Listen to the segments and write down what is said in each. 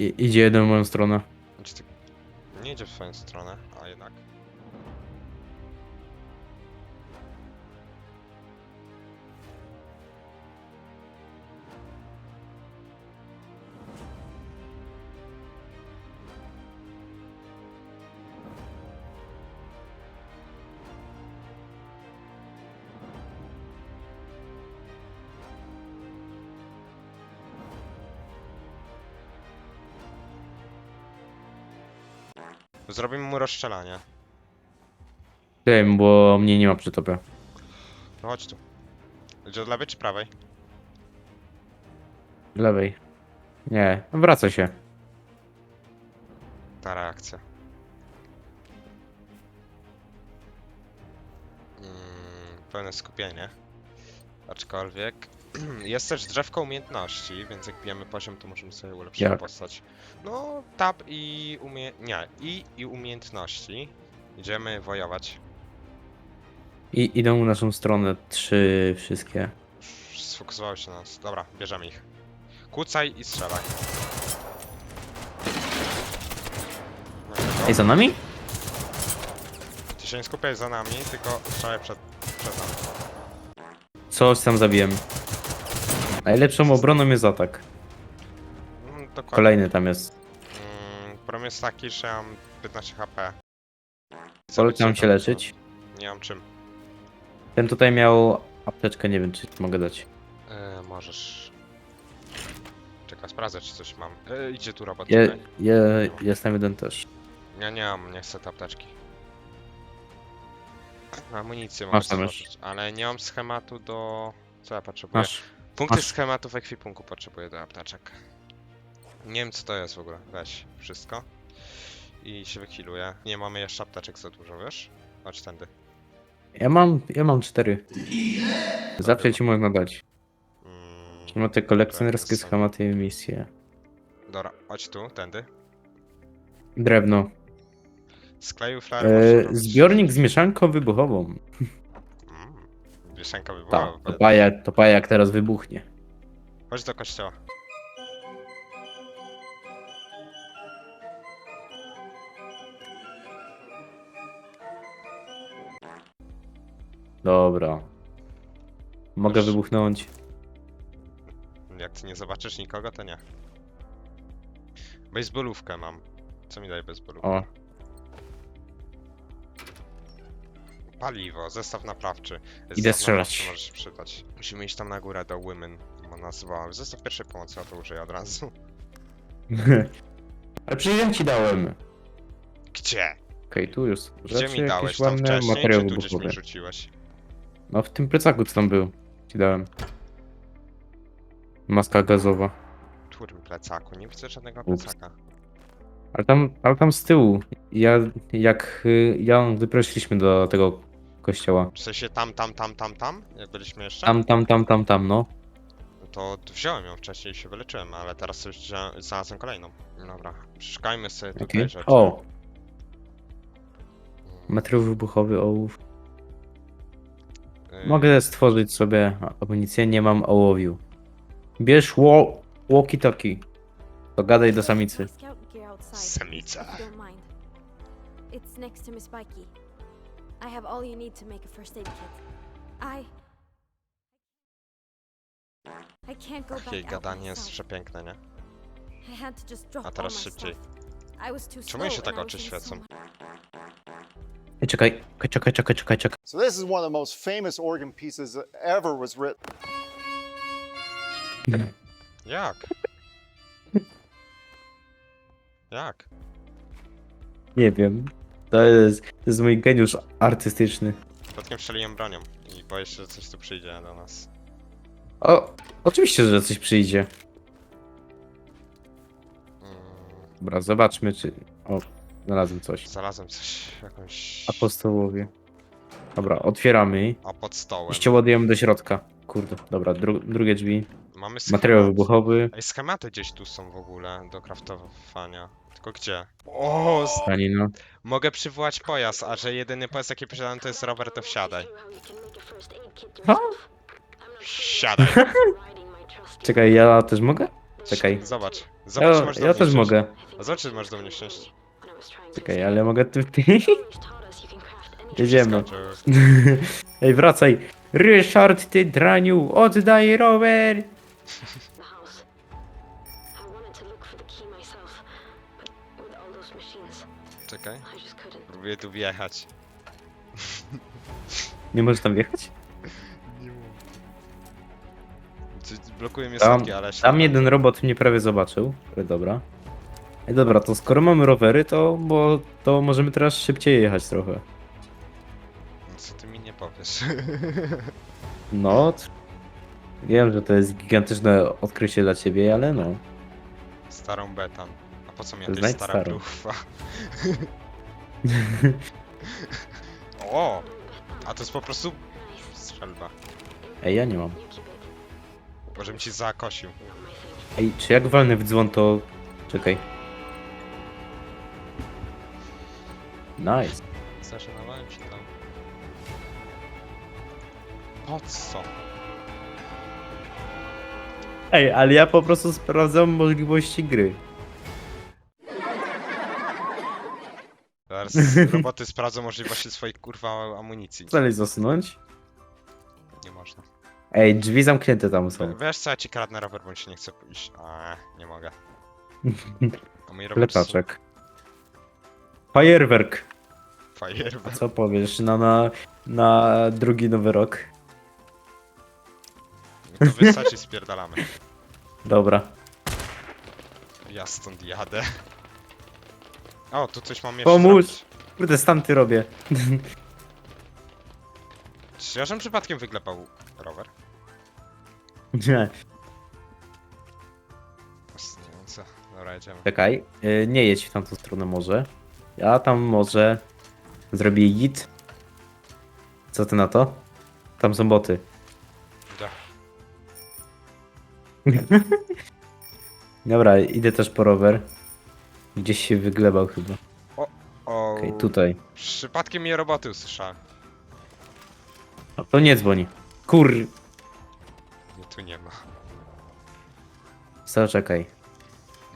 i, idzie jeden w moją stronę? Znaczy. Nie idzie w swoją stronę, a jednak. Zrobimy mu rozstrzelanie. Tym, bo mnie nie ma przy tobie. No chodź tu. Idzie od lewej czy prawej? Lewej. Nie, wraca się. Ta reakcja. Mm, pełne skupienie. Aczkolwiek jest też drzewko umiejętności, więc jak bijemy poziom, to możemy sobie ulepszyć Jak? postać. No, tab i umie... nie, i, i umiejętności. Idziemy wojować. I idą w naszą stronę trzy wszystkie. Sfokusowały się na nas. Dobra, bierzemy ich. Kucaj i strzelaj. Ej, za nami? Ty się nie skupiaj za nami, tylko strzelaj przed, przed nami. Coś tam zabiłem. Najlepszą obroną jest atak. Mm, dokładnie. Kolejny tam jest. Mm, problem jest taki, że mam 15 HP. Polecam się leczyć. Nie mam czym. Ten tutaj miał apteczkę, nie wiem czy mogę dać. E, możesz. Czekaj, sprawdzę czy coś mam. E, idzie tu robot. Je, czekaj. je, jestem jeden też. Ja nie mam, nie chcę te apteczki. Amunicję Masz tam już. zobaczyć, ale nie mam schematu do... Co ja potrzebuję? Masz. Punkty masz. schematu w ekwipunku potrzebuję do apteczek. Nie wiem co to jest w ogóle. Weź wszystko. I się wychiluję. Nie mamy jeszcze apteczek za dużo, wiesz? Chodź tędy. Ja mam, ja mam cztery. Zawsze ci można dać. Mm, Mam te kolekcjonerskie są. schematy i misje. dobra, chodź tu, tędy. Drewno. Skleju flare E, można zbiornik z mieszanką wybuchową. Wieszenka by Tak, była. to paja, to paja jak teraz wybuchnie. Chodź do kościoła. Dobra. Mogę Już. wybuchnąć. Jak ty nie zobaczysz nikogo, to nie. Baseballówkę mam. Co mi daje baseballówkę? O, Paliwo, zestaw naprawczy. Idę Zestaw strzelać. naprawczy Może się przydać. Musimy iść tam na górę do Women. Bo nazywała. Zestaw pierwszej pomocy, a to użyję od razu. Ale przecież ja ci dałem. Gdzie? Okej, tu już. Gdzie Rzeczy, mi dałeś? jakieś Tam ładne wcześniej, materiały czy tu gdzieś mi rzuciłeś? No w tym plecaku co tam był. Ci dałem. Maska gazowa. W którym plecaku? Nie widzę żadnego Ups. plecaka. Ale tam, ale tam z tyłu. Ja, jak y, ja wyprosiliśmy do tego kościoła. W sensie tam, tam, tam, tam, tam? Jak byliśmy jeszcze? Tam, tam, tam, tam, tam, no. No to wziąłem ją wcześniej i się wyleczyłem, ale teraz sobie wziąłem- znalazłem kolejną. Dobra, szukajmy sobie tutaj Okej. rzeczy. O, Mm, materiał wybuchowy, ołów. y, Mogę stworzyć sobie amunicję, nie mam ołowiu. Bierz wo- walkie-talkie. To gadaj do samicy. Samica. It's next to Miss. I have all you need to make a first aid kit. I. I can't go back Jej out gadanie jest myself. przepiękne, nie? I had to just drop A teraz all my szybciej. stuff. I was too Czemu jej się tak oczy świecą? much- Ej, czekaj, czekaj, czekaj, czekaj, czekaj. So this is one of the most famous organ pieces that ever was written. Jak? Jak? Nie wiem. To jest, to jest mój geniusz artystyczny. Przypadkiem strzeliłem bronią i boję się, że coś tu przyjdzie do nas. O, oczywiście, że coś przyjdzie. Mm, Dobra, zobaczmy czy... O, znalazłem coś. Znalazłem coś, jakąś... Apostołowie. Dobra, otwieramy. A pod stołem. I ładujemy do środka. Kurde, dobra, dru drugie drzwi. Mamy schemat. Materiał wybuchowy. Ej, schematy gdzieś tu są w ogóle do craftowania. Tylko gdzie? O, s- Stanina. mogę przywołać pojazd, a że jedyny pojazd jaki posiadam to jest rower, to wsiadaj. Co? Wsiadaj. Czekaj, ja też mogę? Czekaj. Zobacz. Zobacz, czy Ja, masz do ja mnie też wsiąść. mogę. A zobacz, czy masz do mnie wsiąść. Czekaj, ale mogę ty... ty. Jedziemy. Skoczył. Ej, wracaj. Ryszard, ty draniu, oddaj rower! Czekaj. Próbuję tu wjechać. Nie możesz tam wjechać? Nie mogę. Blokuje mnie Tam- schodki, ale się Tam nie jeden robot mnie prawie zobaczył, ale dobra. Ej, dobra, to skoro mamy rowery, to, bo, to możemy teraz szybciej jechać trochę. Co ty mi nie powiesz? No, t- wiem, że to jest gigantyczne odkrycie dla ciebie, ale no. Starą betan. Po co mi jakaś znajdź stara starą. pluchwa? o! A to jest po prostu strzelba. Ej, ja nie mam. Może mi ci zakosił. Ej, czy jak walnę w dzwon, to... Czekaj. Nice. Zażenowałem się tam. Po co? Ej, ale ja po prostu sprawdzam możliwości gry. Zaraz roboty sprawdzą możliwości swojej kurwa amunicji. Dalej zasunąć? Nie można. Ej, drzwi zamknięte tam są. Wiesz co, ja ci kradnę rower, bo mi się nie chce pójść. A, nie mogę. A mój rower Plecaczek. Fajerwerk. Fajerwer. Co powiesz na, na, na drugi nowy rok? To wysać i spierdalamy. Dobra. Ja stąd jadę. O, tu coś mam jeszcze Pomóż. Kurde, stanty robię. Czy ja żem przypadkiem wyklepał rower? Nie. Fascynujące. Dobra, jedziemy. Czekaj, y, nie jedź w tamtą stronę może. Ja tam może zrobię git. Co ty na to? Tam są boty. Da. Dobra, idę też po rower. Gdzieś się wyglebał chyba. O, Okej, tutaj. Przypadkiem mnie roboty usłyszałem. A to nie dzwoni. Kur... Mnie tu nie ma. Zaczekaj.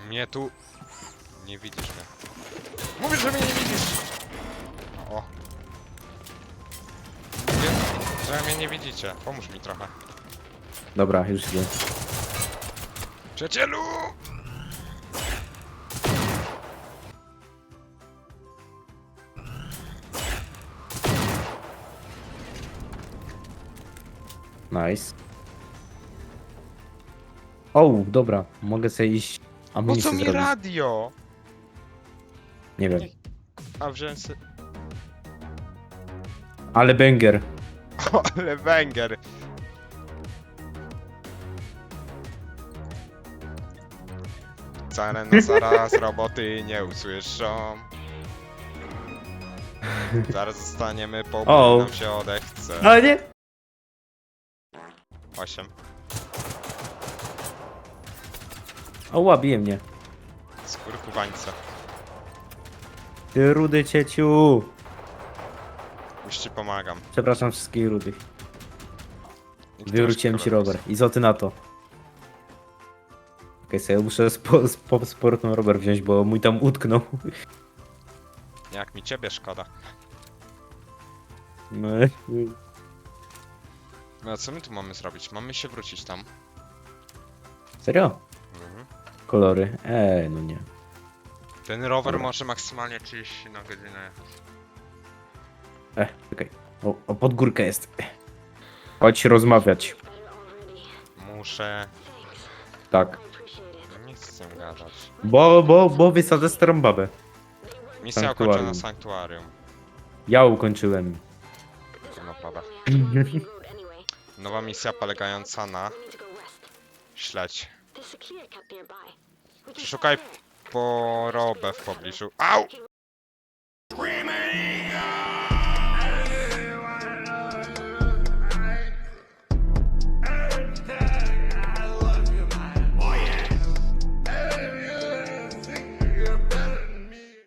Mnie tu... Nie widzisz mnie. Mówisz, że mnie nie widzisz! O. Mówię, że mnie nie widzicie. Pomóż mi trochę. Dobra, już idę. Przyjacielu! Nice. O, dobra. Mogę sobie iść Po amunicję co mi zrobić. radio? Nie wiem. A wziąłem sobie... Ale banger. O, ale węgier! Wcale no zaraz roboty nie usłyszą. Zaraz zostaniemy po O. nam się odechce. Ale nie! 8. O, bije mnie. Skurkuwańce. Ty rudy cieciu. Już ci pomagam. Przepraszam wszystkich rudych. I Wywróciłem ci rower. I co ty na to? Okej, sobie muszę spo, spo, sportną rower wziąć, bo mój tam utknął. Jak mi ciebie szkoda. No, No a co my tu mamy zrobić? Mamy się wrócić tam. Serio? Mhm. Kolory. Eee, no nie. Ten rower Dobra. może maksymalnie 30 na godzinę. E, czekaj. O, o pod górkę jest. Chodź rozmawiać. Muszę... Tak. Nie chcę gadać. Bo, bo, bo wysadzę starą babę. Misja Sanktuarium. ukończona sanktuarium. Ja ukończyłem. Kurna pada. Nowa misja polegająca na śledź. Przeszukaj chorobę w pobliżu. Au!